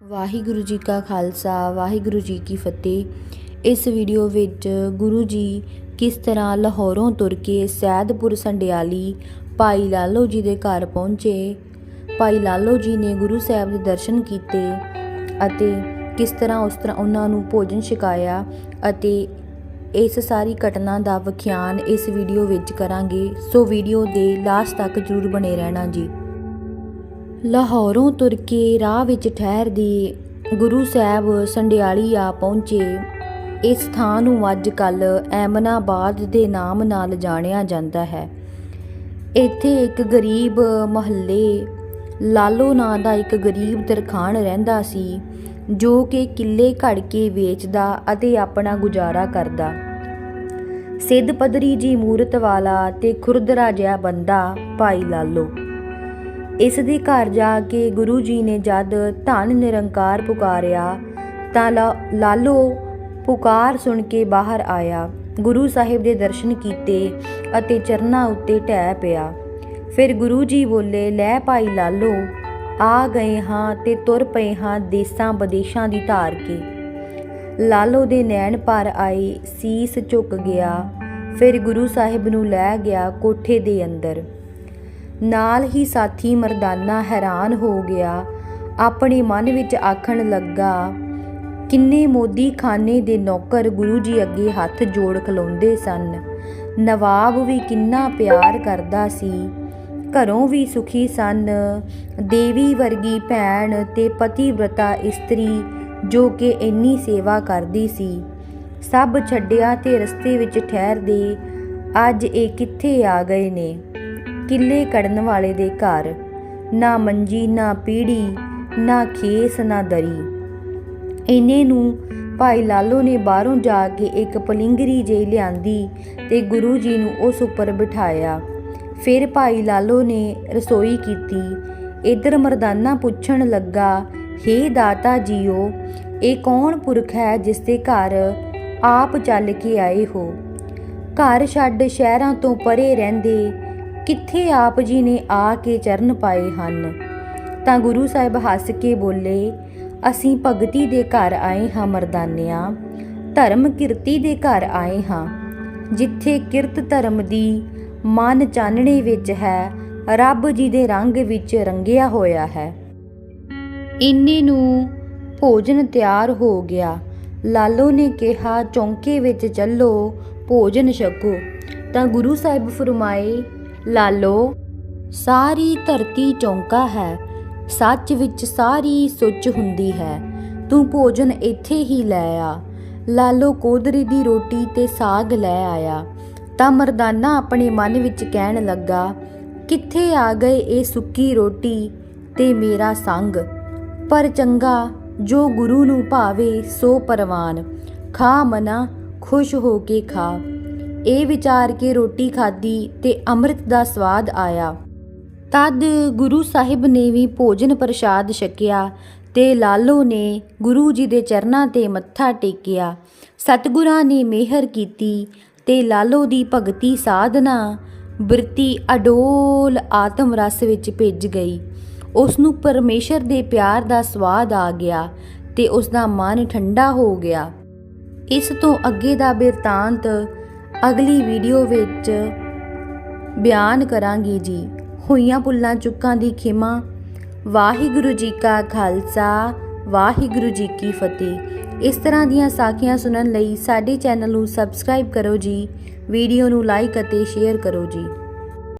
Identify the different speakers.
Speaker 1: ਵਾਹਿਗੁਰੂ ਜੀ ਕਾ ਖਾਲਸਾ, ਵਾਹਿਗੁਰੂ ਜੀ ਕੀ ਫਤਿਹ। ਇਸ ਵੀਡੀਓ ਵਿੱਚ ਗੁਰੂ ਜੀ ਕਿਸ ਤਰ੍ਹਾਂ ਲਾਹੌਰੋਂ ਤੁਰ ਕੇ ਸੈਦਪੁਰ ਸੰਡਿਆਲੀ ਭਾਈ ਲਾਲੋ ਜੀ ਦੇ ਘਰ ਪਹੁੰਚੇ। ਭਾਈ ਲਾਲੋ ਜੀ ਨੇ ਗੁਰੂ ਸਾਹਿਬ ਦੇ ਦਰਸ਼ਨ ਕੀਤੇ ਅਤੇ ਕਿਸ ਤਰ੍ਹਾਂ ਉਸ ਤਰ੍ਹਾਂ ਉਹਨਾਂ ਨੂੰ ਭੋਜਨ ਛਕਾਇਆ ਅਤੇ ਇਸ ਸਾਰੀ ਘਟਨਾ ਦਾ ਵਿਖਿਆਨ ਇਸ ਵੀਡੀਓ ਵਿੱਚ ਕਰਾਂਗੇ। ਸੋ ਵੀਡੀਓ ਦੇ ਲਾਸਟ ਤੱਕ ਜਰੂਰ ਬਣੇ ਰਹਿਣਾ ਜੀ। ਲਾਹੌਰੋਂ ਤੁਰ ਕੇ ਰਾਹ ਵਿੱਚ ਠਹਿਰਦੇ ਗੁਰੂ ਸਾਹਿਬ ਸੰਡਿਆਲੀ ਆ ਪਹੁੰਚੇ। ਇਸ ਥਾਂ ਨੂੰ ਅੱਜ ਕੱਲ ਐਮਨਾਬਾਦ ਦੇ ਨਾਮ ਨਾਲ ਜਾਣਿਆ ਜਾਂਦਾ ਹੈ। ਇੱਥੇ ਇੱਕ ਗਰੀਬ ਮਹੱਲੇ, ਲਾਲੋ ਨਾਂ ਦਾ ਇੱਕ ਗਰੀਬ ਤਰਖਾਣ ਰਹਿੰਦਾ ਸੀ, ਜੋ ਕਿ ਕਿੱਲੇ ਘੜ ਕੇ ਵੇਚਦਾ ਅਤੇ ਆਪਣਾ ਗੁਜ਼ਾਰਾ ਕਰਦਾ। ਸਿੱਧ ਪਦਰੀ ਜੀ ਮੂਰਤ ਵਾਲਾ ਤੇ ਖੁਰਦਰਾ ਜਿਹਾ ਬੰਦਾ, ਭਾਈ ਲਾਲੋ। ਇਸ ਦੇ ਘਰ ਜਾ ਕੇ ਗੁਰੂ ਜੀ ਨੇ ਜਦ ਧੰਨ ਨਿਰੰਕਾਰ ਪੁਕਾਰਿਆ ਤਾਂ ਲਾ- ਲਾਲੋ ਪੁਕਾਰ ਸੁਣ ਕੇ ਬਾਹਰ ਆਇਆ। ਗੁਰੂ ਸਾਹਿਬ ਦੇ ਦਰਸ਼ਨ ਕੀਤੇ ਅਤੇ ਚਰਨਾਂ ਉੱਤੇ ਢਹਿ ਪਿਆ। ਫਿਰ ਗੁਰੂ ਜੀ ਬੋਲੇ, ਲੈ ਭਾਈ ਲਾਲੋ, ਆ ਗਏ ਹਾਂ ਤੇ ਤੁਰ ਪਏ ਹਾਂ ਦੇਸਾਂ ਵਿਦੇਸ਼ਾਂ ਦੀ ਧਾਰ ਕੇ। ਲਾਲੋ ਦੇ ਨੈਣ ਭਰ ਆਏ ਸੀਸ ਝੁਕ ਗਿਆ। ਫਿਰ ਗੁਰੂ ਸਾਹਿਬ ਨੂੰ ਲੈ ਗਿਆ ਕੋਠੇ ਦੇ ਅੰਦਰ। ਨਾਲ ਹੀ ਸਾਥੀ ਮਰਦਾਨਾ ਹੈਰਾਨ ਹੋ ਗਿਆ। ਆਪਣੇ ਮਨ ਵਿੱਚ ਆਖਣ ਲੱਗਾ, ਕਿੰਨੇ ਮੋਦੀ ਖਾਨੇ ਦੇ ਨੌਕਰ ਗੁਰੂ ਜੀ ਅੱਗੇ ਹੱਥ ਜੋੜ ਖਲੋਂਦੇ ਸਨ। ਨਵਾਬ ਵੀ ਕਿੰਨਾ ਪਿਆਰ ਕਰਦਾ ਸੀ। ਘਰੋਂ ਵੀ ਸੁਖੀ ਸਨ। ਦੇਵੀ ਵਰਗੀ ਭੈਣ ਤੇ ਪਤੀਵ੍ਰਤਾ ਇਸਤਰੀ ਜੋ ਕਿ ਇੰਨੀ ਸੇਵਾ ਕਰਦੀ ਸੀ। ਸਭ ਛੱਡਿਆ ਤੇ ਰਸਤੇ ਵਿੱਚ ਠਹਿਰਦੇ ਅੱਜ ਇਹ ਕਿੱਥੇ ਆ ਗਏ ਨੇ? ਕਿੱਲੇ ਕੜਨ ਵਾਲੇ ਦੇ ਘਰ। ਨਾ ਮੰਜੀ, ਨਾ ਪੀੜੀ, ਨਾ ਖੇਸ, ਨਾ ਦਰੀ। ਇਹਨੇ ਨੂੰ ਭਾਈ ਲਾਲੋ ਨੇ ਬਾਹਰੋਂ ਜਾ ਕੇ ਇੱਕ ਪਲਿੰਗਰੀ ਜੇ ਲਿਆਂਦੀ ਤੇ ਗੁਰੂ ਜੀ ਨੂੰ ਉਸ ਉੱਪਰ ਬਿਠਾਇਆ। ਫਿਰ ਭਾਈ ਲਾਲੋ ਨੇ ਰਸੋਈ ਕੀਤੀ। ਇਧਰ ਮਰਦਾਨਾ ਪੁੱਛਣ ਲੱਗਾ, ਹੇ ਦਾਤਾ ਜੀਓ, ਇਹ ਕੌਣ ਪੁਰਖ ਹੈ ਜਿਸ ਦੇ ਘਰ ਆਪ ਚੱਲ ਕੇ ਆਏ ਹੋ? ਘਰ ਛੱਡ ਸ਼ਹਿਰਾਂ ਤੋਂ ਪਰੇ ਰਹਿੰਦੇ ਕਿੱਥੇ ਆਪ ਜੀ ਨੇ ਆ ਕੇ ਚਰਨ ਪਾਏ ਹਨ? ਤਾਂ ਗੁਰੂ ਸਾਹਿਬ ਹੱਸ ਕੇ ਬੋਲੇ, ਅਸੀਂ ਭਗਤੀ ਦੇ ਘਰ ਆਏ ਹਾਂ ਮਰਦਾਨਿਆਂ, ਧਰਮ ਕਿਰਤੀ ਦੇ ਘਰ ਆਏ ਹਾਂ। ਜਿੱਥੇ ਕਿਰਤ ਧਰਮ ਦੀ ਮਨ ਚਾਨਣੇ ਵਿੱਚ ਹੈ, ਰੱਬ ਜੀ ਦੇ ਰੰਗ ਵਿੱਚ ਰੰਗਿਆ ਹੋਇਆ ਹੈ। ਇੰਨੇ ਨੂੰ ਭੋਜਨ ਤਿਆਰ ਹੋ ਗਿਆ। ਲਾਲੋ ਨੇ ਕਿਹਾ, ਚੌਂਕੇ ਵਿੱਚ ਚੱਲੋ, ਭੋਜਨ ਛਕੋ। ਤਾਂ ਗੁਰੂ ਸਾਹਿਬ ਫਰਮਾਏ ਲਾਲੋ, ਸਾਰੀ ਧਰਤੀ ਚੌਂਕਾ ਹੈ, ਸੱਚ ਵਿੱਚ ਸਾਰੀ ਸੁੱਚ ਹੁੰਦੀ ਹੈ, ਤੂੰ ਭੋਜਨ ਇੱਥੇ ਹੀ ਲੈ ਆ। ਲਾਲੋ ਕੋਦਰੀ ਦੀ ਰੋਟੀ ਤੇ ਸਾਗ ਲੈ ਆਇਆ। ਤਾਂ ਮਰਦਾਨਾ ਆਪਣੇ ਮਨ ਵਿੱਚ ਕਹਿਣ ਲੱਗਾ, ਕਿੱਥੇ ਆ ਗਏ ਇਹ ਸੁੱਕੀ ਰੋਟੀ ਤੇ ਮੇਰਾ ਸੰਗ? ਪਰ ਚੰਗਾ, ਜੋ ਗੁਰੂ ਨੂੰ ਭਾਵੇ ਸੋ ਪਰਵਾਨ। ਖਾ ਮਨਾ, ਖੁਸ਼ ਹੋ ਕੇ ਖਾ। ਇਹ ਵਿਚਾਰ ਕੇ ਰੋਟੀ ਖਾਧੀ ਤੇ ਅੰਮ੍ਰਿਤ ਦਾ ਸਵਾਦ ਆਇਆ। ਤਦ ਗੁਰੂ ਸਾਹਿਬ ਨੇ ਵੀ ਭੋਜਨ ਪ੍ਰਸ਼ਾਦ ਛਕਿਆ ਤੇ ਲਾਲੋ ਨੇ ਗੁਰੂ ਜੀ ਦੇ ਚਰਨਾਂ ਤੇ ਮੱਥਾ ਟੇਕਿਆ। ਸਤਿਗੁਰਾਂ ਨੇ ਮਿਹਰ ਕੀਤੀ ਤੇ ਲਾਲੋ ਦੀ ਭਗਤੀ ਸਾਧਨਾ ਬਿਰਤੀ ਅਡੋਲ ਆਤਮ ਰਸ ਵਿੱਚ ਭਿੱਜ ਗਈ। ਉਸ ਨੂੰ ਪਰਮੇਸ਼ਰ ਦੇ ਪਿਆਰ ਦਾ ਸਵਾਦ ਆ ਗਿਆ ਤੇ ਉਸ ਦਾ ਮਨ ਠੰਡਾ ਹੋ ਗਿਆ। ਇਸ ਤੋਂ ਅੱਗੇ ਦਾ ਬਿਰਤਾਂਤ ਅਗਲੀ ਵੀਡੀਓ ਵਿੱਚ ਬਿਆਨ ਕਰਾਂਗੀ ਜੀ। ਹੋਈਆਂ ਭੁੱਲਾਂ ਚੁੱਕਾਂ ਦੀ ਖਿਮਾ। ਵਾਹਿਗੁਰੂ ਜੀ ਕਾ ਖਾਲਸਾ, ਵਾਹਿਗੁਰੂ ਜੀ ਕੀ ਫਤਿਹ। ਇਸ ਤਰ੍ਹਾਂ ਦੀਆਂ ਸਾਖੀਆਂ ਸੁਣਨ ਲਈ ਸਾਡੇ ਚੈਨਲ ਨੂੰ ਸਬਸਕ੍ਰਾਈਬ ਕਰੋ ਜੀ। ਵੀਡੀਓ ਨੂੰ ਲਾਈਕ ਅਤੇ ਸ਼ੇਅਰ ਕਰੋ ਜੀ।